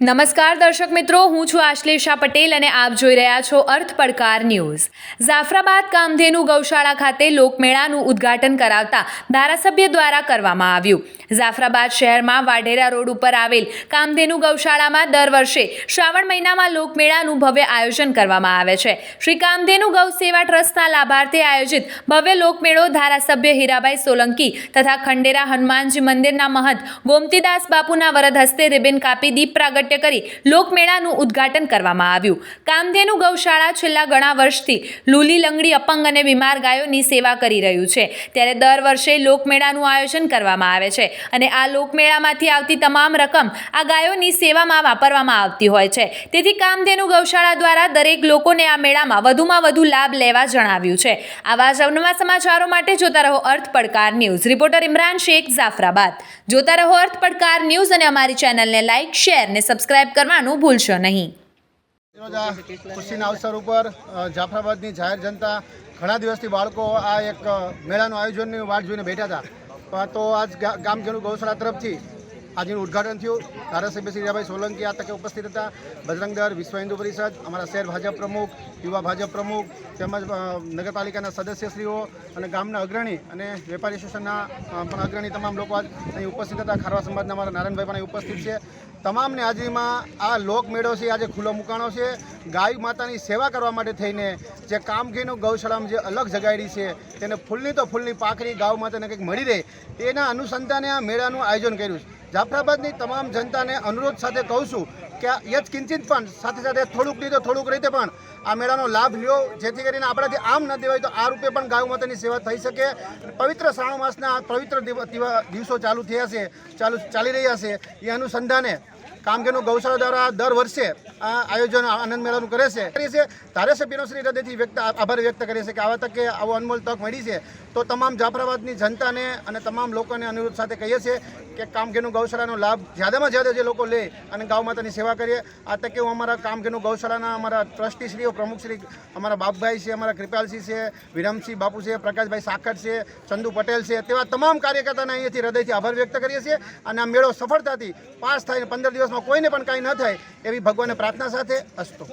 નમસ્કાર દર્શક મિત્રો, હું છું આશ્લેષા પટેલ અને આપ જોઈ રહ્યા છો અર્થ પડકાર ન્યૂઝ. જાફરાબાદ કામધેનુ ગૌશાળા ખાતે લોકમેળાનું ઉદ્ઘાટન કરાવતા ધારાસભ્ય દ્વારા કરવામાં આવ્યું. જાફરાબાદ શહેરમાં વાઢેરા રોડ ઉપર આવેલ કામધેનુ ગૌશાળામાં દર વર્ષે શ્રાવણ મહિનામાં લોકમેળાનું ભવ્ય આયોજન કરવામાં આવે છે. શ્રી કામધેનુ ગૌ સેવા ટ્રસ્ટના લાભાર્થે આયોજિત ભવ્ય લોકમેળો ધારાસભ્ય હીરાભાઈ સોલંકી તથા ખંડેરા હનુમાનજી મંદિરના મહંત ગોમતીદાસ બાપુના વરદ હસ્તે રિબિન કાપી દીપ પ્રાગટ્ય કરી લોકમેળાનું ઉદ્ઘાટન કરવામાં આવ્યું. કામધેનુ ગૌશાળા છેલ્લા ઘણા વર્ષથી લૂલી લંગડી અપંગ અને બીમાર ગાયોની સેવા કરી રહ્યું છે. ત્યારે દર વર્ષે લોકમેળાનું આયોજન કરવામાં આવે છે. અને આ લોકમેળામાંથી આવતી તમામ રકમ આ ગાયોની સેવામાં વાપરવામાં આવતી હોય છે. તેથી કામધેનુ ગૌશાળા દ્વારા દરેક લોકોને આ મેળામાં વધુમાં વધુ લાભ લેવા જણાવ્યું છે. આવા જ અવનવા સમાચારો માટે જોતા રહો અર્થ પડકાર ન્યૂઝ. રિપોર્ટર ઇમરાન શેખ, જાફરાબાદ. જોતા રહો અર્થ પડકાર ન્યૂઝ અને અમારી ચેનલને લાઇક, શેર ને સબસ્ક્રાઇબ કરવાનું ભૂલશો નહીં. ખુશીના અવસર ઉપર જાફરાબાદની જાહેર જનતા ઘણા દિવસથી બાળકો આ એક મેળાનું આયોજનની વાટ જોઈને બેઠા હતા. તો આજ ગામ ગામજનો ગૌશાળા તરફથી આજનું ઉદ્ઘાટન થયું. ધારાસભ્ય શ્રી રાભાઈ સોલંકી આ તકે ઉપસ્થિત હતા. બજરંગ દળ, વિશ્વ હિન્દુ પરિષદ, અમારા શહેર ભાજપ પ્રમુખ, યુવા ભાજપ પ્રમુખ, તેમજ નગરપાલિકાના સદસ્યશ્રીઓ અને ગામના અગ્રણી અને વેપારી એસોસિએશનના પણ અગ્રણી તમામ લોકો આજ અહીં ઉપસ્થિત હતા. ખારવા સમાજના અમારા નારાયણભાઈ પણ અહીં ઉપસ્થિત છે. તમામની હાજરીમાં આ લોકમેળો છે, આજે ખુલ્લો મુકાણો છે. ગાય માતાની સેવા કરવા માટે થઈને જે કામગીરીનું ગૌશાળામાં જે અલગ જગાડી છે, તેને ફૂલની તો ફૂલની પાખરી ગાય માતાને કંઈક મળી રહે, તેના અનુસંધાને આ મેળાનું આયોજન કર્યું છે. જાફરાબાદની તમામ જનતાને અનુરોધ સાથે કહું છું કે યજ કિંચિત પણ, સાથે સાથે થોડુંક નહીં થોડુંક રીતે પણ આ મેળાનો લાભ લ્યો, જેથી કરીને આપણાથી આમ ન દેવાય તો આ રૂપે પણ ગાય માતાની સેવા થઈ શકે. પવિત્ર શ્રાવણ માસના પવિત્ર દિવ- દિવ- દિવસો ચાલુ થયા છે, ચાલુ ચાલી રહ્યા છે. એ અનુસંધાને કામગીરનું ગૌશાળા દ્વારા દર વર્ષે આ આયોજન આનંદ મેળાનું કરે છે. કરીએ છીએ. ધારાસભ્યનો શ્રી હૃદયથી વ્યક્ત આભાર વ્યક્ત કરીએ છીએ કે આવા તકે આવો અનમોલ તક મળી છે. તો તમામ જાફરાબાદની જનતાને અને તમામ લોકોને અનુરોધ સાથે કહીએ છીએ કે કામગીરનું ગૌશાળાનો લાભ જ્યાદામાં જ્યાદા જે લોકો લે અને ગૌ માતાની સેવા કરીએ, આ તકે હું અમારા કામગીરનું ગૌશાળાના અમારા ટ્રસ્ટીશ્રીઓ, પ્રમુખશ્રી, અમારા બાપભાઈ છે, અમારા કૃપાલસિંહ છે, વિરમસિંહ બાપુ છે, પ્રકાશભાઈ સાખર છે, ચંદુ પટેલ છે, તેવા તમામ કાર્યકર્તાને અહીંયાથી હૃદયથી આભાર વ્યક્ત કરીએ છીએ. અને આ મેળો સફળતાથી પાસ થાય પંદર દિવસમાં કોઈને પણ કાંઈ ન થાય એવી ભગવાનને પ્રાર્થના સાથે અસ્તો.